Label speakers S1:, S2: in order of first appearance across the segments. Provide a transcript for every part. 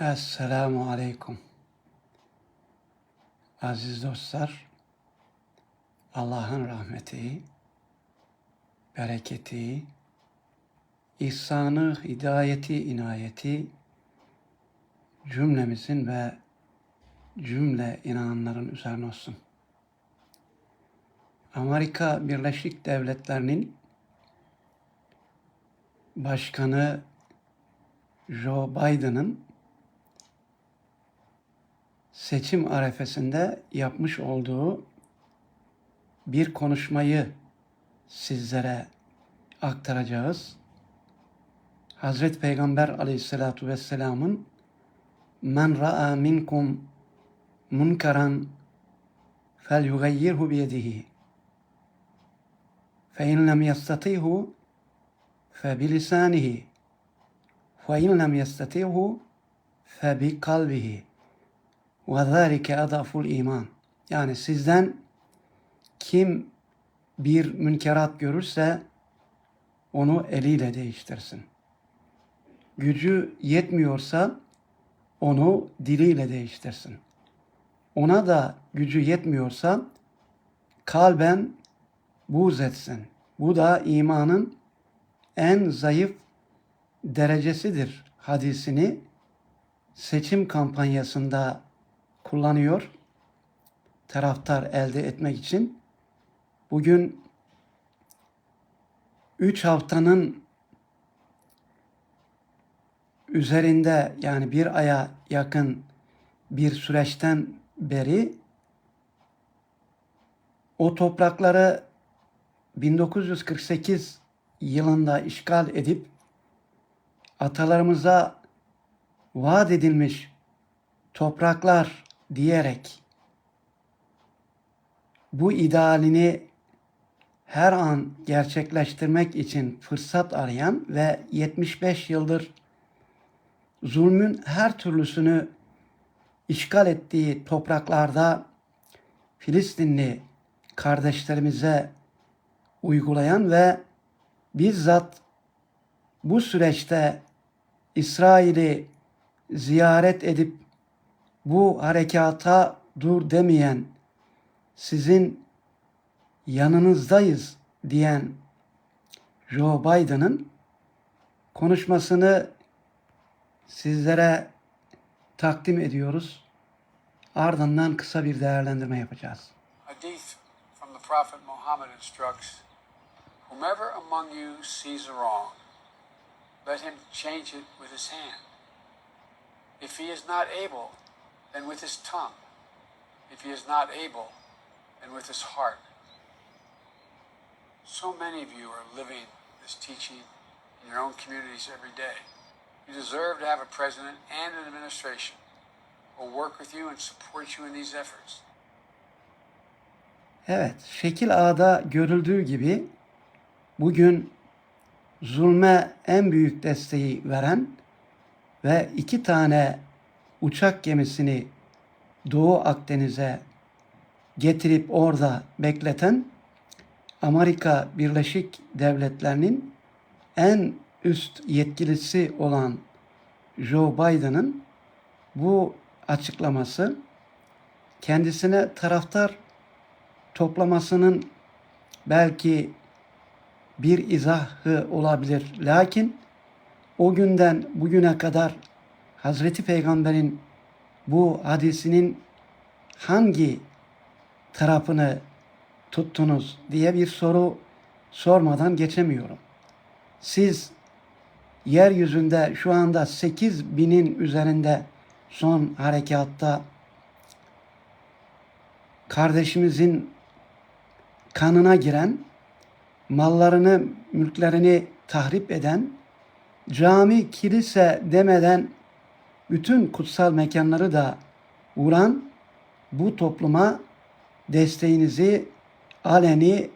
S1: Esselamu Aleyküm. Aziz dostlar, Allah'ın rahmeti, bereketi, ihsanı, hidayeti, inayeti cümlemizin ve cümle inananların üzerine olsun. Amerika Birleşik Devletleri'nin Başkanı Joe Biden'ın seçim arefesinde yapmış olduğu bir konuşmayı sizlere aktaracağız. Hazreti Peygamber aleyhissalatu vesselamın men ra'a minkum munkaran fel yugayyirhu biyedihi fe in lem yastatihu fe bilisanihi fe in lem yastatihu fe bi kalbihi ve zâlike adaful iman. Yani sizden kim bir münkerat görürse onu eliyle değiştirsin. Gücü yetmiyorsa onu diliyle değiştirsin. Ona da gücü yetmiyorsa kalben buğz etsin. Bu da imanın en zayıf derecesidir hadisini seçim kampanyasında kullanıyor. Taraftar elde etmek için. Bugün 3 haftanın üzerinde yani bir aya yakın bir süreçten beri o toprakları 1948 yılında işgal edip atalarımıza vaat edilmiş topraklar diyerek bu idealini her an gerçekleştirmek için fırsat arayan ve 75 yıldır zulmün her türlüsünü işgal ettiği topraklarda Filistinli kardeşlerimize uygulayan ve bizzat bu süreçte İsrail'i ziyaret edip bu harekata dur demeyen, sizin yanınızdayız diyen Joe Biden'ın konuşmasını sizlere takdim ediyoruz. Ardından kısa bir değerlendirme yapacağız.
S2: Hadith from the Prophet Muhammad instructs Whomever among you sees a wrong, let him change it with his hand. If he is not able, then with his tongue. If he is not able, then with his heart. So many of you are living this teaching in your own communities every day. You deserve to have a president and an administration who will work with you and support you in these efforts.
S1: Evet, şekil A'da görüldüğü gibi bugün zulme en büyük desteği veren ve iki tane uçak gemisini Doğu Akdeniz'e getirip orada bekleten Amerika Birleşik Devletleri'nin en üst yetkilisi olan Joe Biden'ın bu açıklaması kendisine taraftar toplamasının belki bir izahı olabilir. Lakin o günden bugüne kadar Hazreti Peygamber'in bu hadisinin hangi tarafını tuttunuz diye bir soru sormadan geçemiyorum. Siz yeryüzünde şu anda 8 binin üzerinde son harekatta kardeşimizin kanına giren, mallarını, mülklerini tahrip eden, cami, kilise demeden bütün kutsal mekanları da vuran bu topluma desteğinizi aleni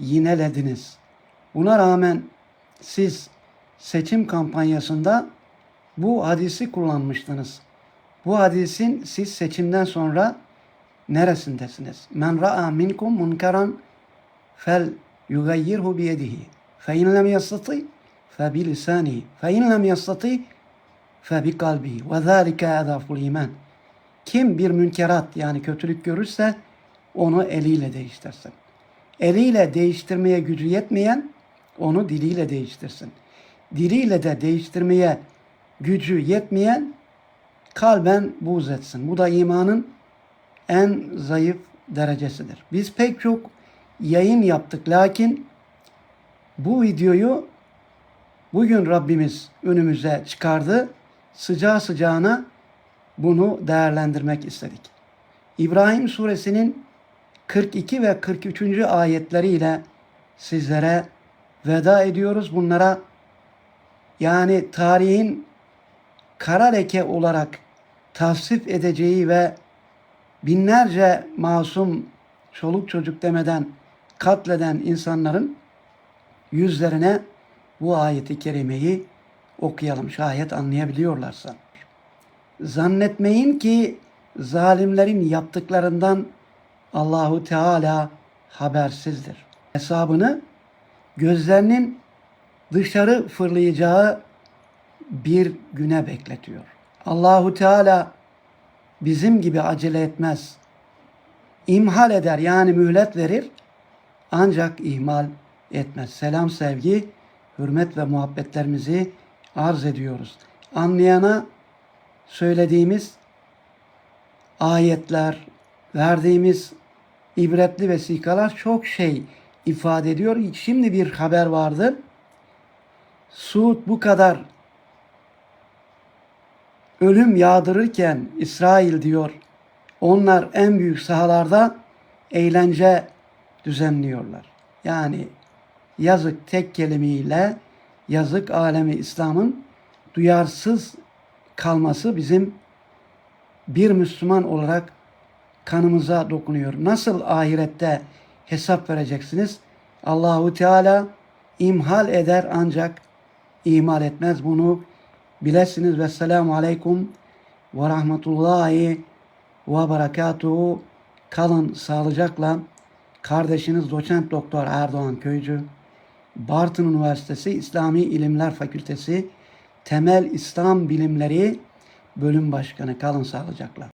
S1: yinelediniz. Buna rağmen siz seçim kampanyasında bu hadisi kullanmıştınız. Bu hadisin siz seçimden sonra neresindesiniz? Men ra'a minkum munkaran fel yugayyirhu biyedihi. Fe in lem yastati fe bilisanihi. Fe in lem yastati fe bi kalbihi ve zâlike edaful iman. Kim bir münkerat yani kötülük görürse onu eliyle değiştirsin. Eliyle değiştirmeye gücü yetmeyen onu diliyle değiştirsin. Diliyle de değiştirmeye gücü yetmeyen kalben buğz etsin. Bu da imanın en zayıf derecesidir. Biz pek çok yayın yaptık lakin bu videoyu bugün Rabbimiz önümüze çıkardı. Sıcağı sıcağına bunu değerlendirmek istedik. İbrahim suresinin 42 ve 43. ayetleriyle sizlere veda ediyoruz. Bunlara yani tarihin kara leke olarak tasvip edeceği ve binlerce masum çoluk çocuk demeden katleden insanların yüzlerine bu ayeti kerimeyi okuyalım şayet anlayabiliyorlarsa. Zannetmeyin ki zalimlerin yaptıklarından Allahu Teala habersizdir. Hesabını gözlerinin dışarı fırlayacağı bir güne bekletiyor. Allahu Teala bizim gibi acele etmez. İmhal eder yani mühlet verir ancak ihmal etmez. Selam, sevgi, hürmet ve muhabbetlerimizi arz ediyoruz. Anlayana söylediğimiz ayetler, verdiğimiz ibretli vesikalar çok şey ifade ediyor. Şimdi bir haber vardı. Suud bu kadar ölüm yağdırırken İsrail diyor onlar en büyük sahalarda eğlence düzenliyorlar. Yani yazık tek kelimeyle yazık alemi İslam'ın duyarsız kalması bizim bir Müslüman olarak kanımıza dokunuyor. Nasıl ahirette hesap vereceksiniz? Allahu Teala imhal eder ancak ihmal etmez. Bunu bilesiniz. Ve selamu aleyküm ve rahmetullahi ve berekatuhu. Kalın sağlıcakla. Kardeşiniz doçent doktor Erdoğan Köycü. Bartın Üniversitesi İslami İlimler Fakültesi Temel İslam Bilimleri Bölüm Başkanı. Kalın sağlıcakla.